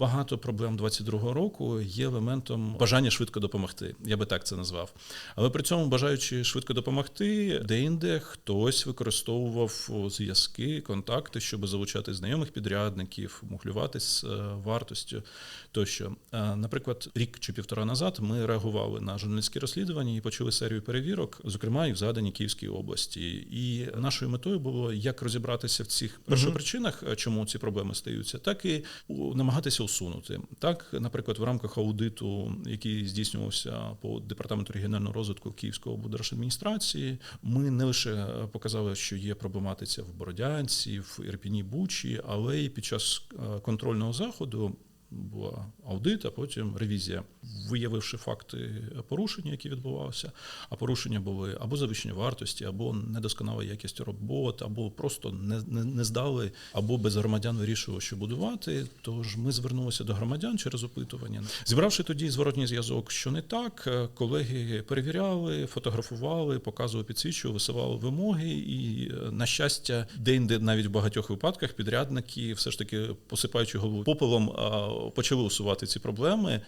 Багато проблем 22-го року є елементом бажання швидко допомогти. Я би так це назвав. Але при цьому, бажаючи швидко допомогти, де-інде хтось використовував зв'язки, контакти, щоб залучати знайомих підрядників, мухлювати з е, вартостю тощо. Е, Наприклад, рік чи півтора назад ми реагували на журналістські розслідування і почали серію перевірок, зокрема і в заданій Київській області. І нашою метою було як розібратися в цих першопричинах, е, чому ці проблеми стаються, так і намагатися усунути. Так, наприклад, в рамках аудиту, який здійснювався по департаменту регіонального розвитку Київської облдержадміністрації, ми не лише показали, що є проблематиця в Бородянці, в Ірпіні Бучі, але й під час е, контрольного заходу. Була аудит, а потім ревізія, виявивши факти порушення, які відбувалися. А порушення були або завищення вартості, або недосконала якість робот, або просто не, не, не здали, або без громадян вирішували, що будувати. Тож ми звернулися до громадян через опитування. Зібравши тоді зворотній зв'язок, що не так, колеги перевіряли, фотографували, показували, підсвічували, висували вимоги, і на щастя, де-інде навіть в багатьох випадках підрядники, все ж таки посипаючи голову попелом, почали усувати ці проблеми.